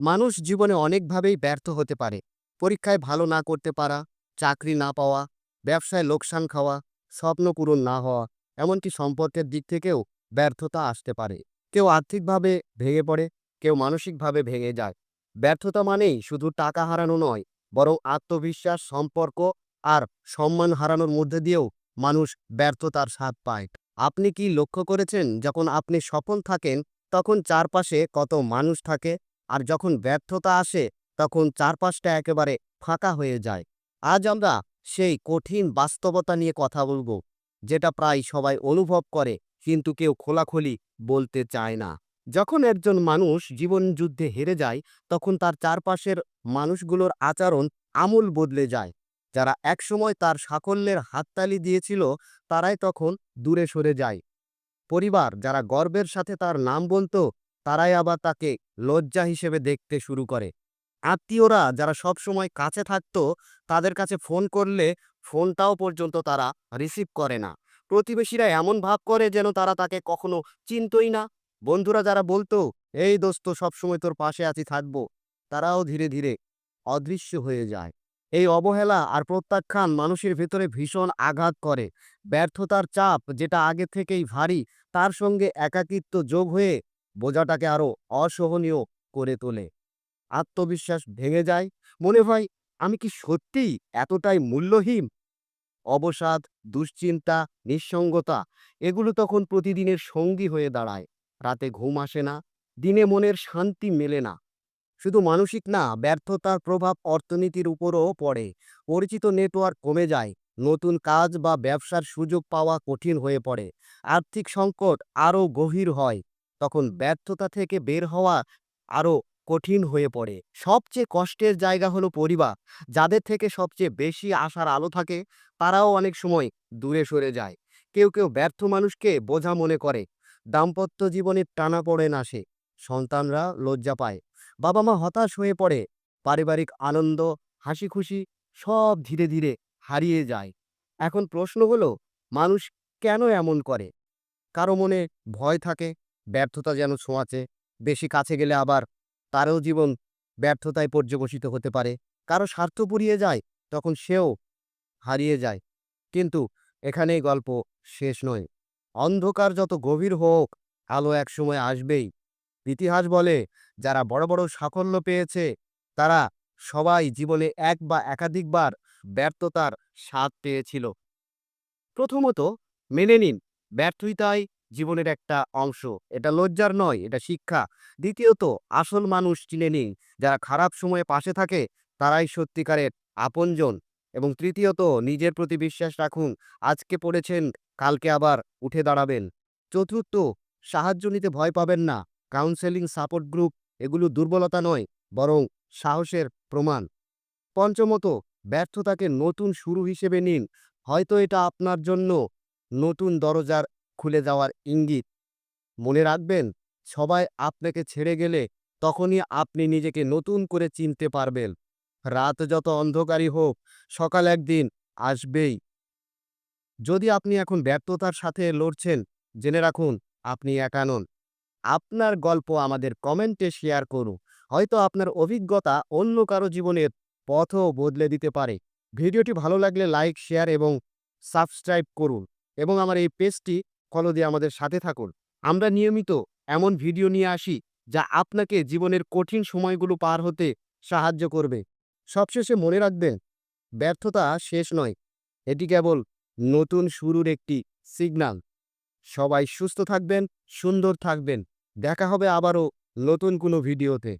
মানুষ জীবনে অনেকভাবেই ব্যর্থ হতে পারে। পরীক্ষায় ভালো না করতে পারা, চাকরি না পাওয়া, ব্যবসায় লোকসান খাওয়া, স্বপ্ন পূরণ না হওয়া, এমনকি সম্পর্কের দিক থেকেও ব্যর্থতা আসতে পারে। কেউ আর্থিকভাবে ভেঙে পড়ে, কেউ মানসিকভাবে ভেঙে যায়। ব্যর্থতা মানেই শুধু টাকা হারানো নয়, বরং আত্মবিশ্বাস, সম্পর্ক আর সম্মান হারানোর মধ্যে দিয়েও মানুষ ব্যর্থতার স্বাদ পায়। আপনি কি লক্ষ্য করেছেন, যখন আপনি সফল থাকেন, তখন চারপাশে কত মানুষ থাকে? আর যখন ব্যর্থতা আসে, তখন চারপাশটা একেবারে ফাঁকা হয়ে যায়। আজ আমরা সেই কঠিন বাস্তবতা নিয়ে কথা বলব, যেটা প্রায় সবাই অনুভব করে, কিন্তু কেউ খোলাখুলি বলতে চায় না। যখন একজন মানুষ জীবন যুদ্ধে হেরে যায়, তখন তার চারপাশের মানুষগুলোর আচরণ আমূল বদলে যায়। যারা একসময় তার সাফল্যের হাততালি দিয়েছিল, তারাই তখন দূরে সরে যায়। পরিবার, যারা গর্বের সাথে তার নাম বলতো তারাই আবার তাকে লজ্জা হিসেবে দেখতে শুরু করে। আত্মীয়রা যারা সব সময় কাছে থাকত, তাদের কাছে ফোন করলে ফোনটাও পর্যন্ত তারা রিসিভ করে না। প্রতিবেশীরা এমন ভাব করে যেন তারা তাকে কখনো চিনতই না। বন্ধুরা যারা বলতো, এই দোস্ত, সবসময় তোর পাশে আছি, থাকব। তারাও ধীরে ধীরে অদৃশ্য হয়ে যায়। এই অবহেলা আর প্রত্যাখ্যান মানুষের ভেতরে ভীষণ আঘাত করে। ব্যর্থতার চাপ যেটা আগে থেকেই ভারী, তার সঙ্গে একাকিত্ব যোগ হয়ে বোঝাটাকে আরও অসহনীয় করে তোলে। আত্মবিশ্বাস ভেঙে যায়। মনে হয়, আমি কি সত্যিই এতটাই মূল্যহীন? অবসাদ, দুশ্চিন্তা, নিঃসঙ্গতা, এগুলো তখন প্রতিদিনের সঙ্গী হয়ে দাঁড়ায়। রাতে ঘুম আসে না, দিনে মনের শান্তি মেলে না। শুধু মানসিক না, ব্যর্থতার প্রভাব অর্থনীতির উপরও পড়ে। পরিচিত নেটওয়ার্ক কমে যায়, নতুন কাজ বা ব্যবসার সুযোগ পাওয়া কঠিন হয়ে পড়ে। আর্থিক সংকট আরও গভীর হয়। তখন ব্যর্থতা থেকে বের হওয়া আরও কঠিন হয়ে পড়ে। সবচেয়ে কষ্টের জায়গা হলো পরিবার। যাদের থেকে সবচেয়ে বেশি আশার আলো থাকে, তারাও অনেক সময় দূরে সরে যায়। কেউ কেউ ব্যর্থ মানুষকে বোঝা মনে করে। দাম্পত্য জীবনে টানা পড়েন আসে সন্তানরা লজ্জা পায়। বাবা মা হতাশ হয়ে পড়ে। পারিবারিক আনন্দ হাসি খুশি সব ধীরে ধীরে হারিয়ে যায়। এখন প্রশ্ন হলো, মানুষ কেন এমন করে? কারও মনে ভয় থাকে? ব্যর্থতা যেন ছোঁয়াচে। বেশি কাছে গেলে আবার তারও জীবন ব্যর্থতায় পর্যবসিত হতে পারে। কারও স্বার্থ পুরিয়ে যায়, তখন সেও হারিয়ে যায়। কিন্তু এখানেই গল্প শেষ নয়। অন্ধকার যত গভীর হোক, আলো একসময় আসবেই। ইতিহাস বলে, যারা বড় বড় সাফল্য পেয়েছে, তারা সবাই জীবনে এক বা একাধিকবার ব্যর্থতার স্বাদ পেয়েছিল। প্রথমত, মেনে নিন ব্যর্থতাই জীবনের একটা অংশ। এটা লজ্জার নয়, এটা শিক্ষা। দ্বিতীয়ত, আসল মানুষ চিনে নিন। যারা খারাপ সময়ে পাশে থাকে, তারাই সত্যিকারের আপনজন। এবং তৃতীয়ত, নিজের প্রতি বিশ্বাস রাখুন, আজকে পড়েছেন, কালকে আবার উঠে দাঁড়াবেন। চতুর্থ, সাহায্য নিতে ভয় পাবেন না। কাউন্সেলিং সাপোর্ট গ্রুপ এগুলো দুর্বলতা নয়, বরং সাহসের প্রমাণ। পঞ্চমত, ব্যর্থতাকে নতুন শুরু হিসেবে নিন। হয়তো এটা আপনার জন্য নতুন দরজার খুলে যাওয়ার ইঙ্গিত। মনে রাখবেন, সবাই আপনাকে ছেড়ে গেলে তখনই আপনি নিজেকে নতুন করে চিনতে পারবেন। রাত যত অন্ধকারই হোক, সকাল একদিন আসবেই। যদি আপনি এখন ব্যর্থতার সাথে লড়ছেন, জেনে রাখুন, আপনি একা নন। আপনার গল্প আমাদের কমেন্টে শেয়ার করুন। হয়তো আপনার অভিজ্ঞতা অন্য কারও জীবনের পথও বদলে দিতে পারে। ভিডিওটি ভালো লাগলে লাইক, শেয়ার এবং সাবস্ক্রাইব করুন। এবং আমার এই পেজটি ফলো দিয়ে আমাদের সাথে থাকুন। আমরা নিয়মিত এমন ভিডিও নিয়ে আসি যা আপনাকে জীবনের কঠিন সময়গুলো পার হতে সাহায্য করবে। সবশেষে মনে রাখবেন, ব্যর্থতা শেষ নয়। এটি কেবল নতুন শুরুর একটি সিগন্যাল সবাই সুস্থ থাকবেন, সুন্দর থাকবেন। দেখা হবে আবারও নতুন কোনো ভিডিওতে।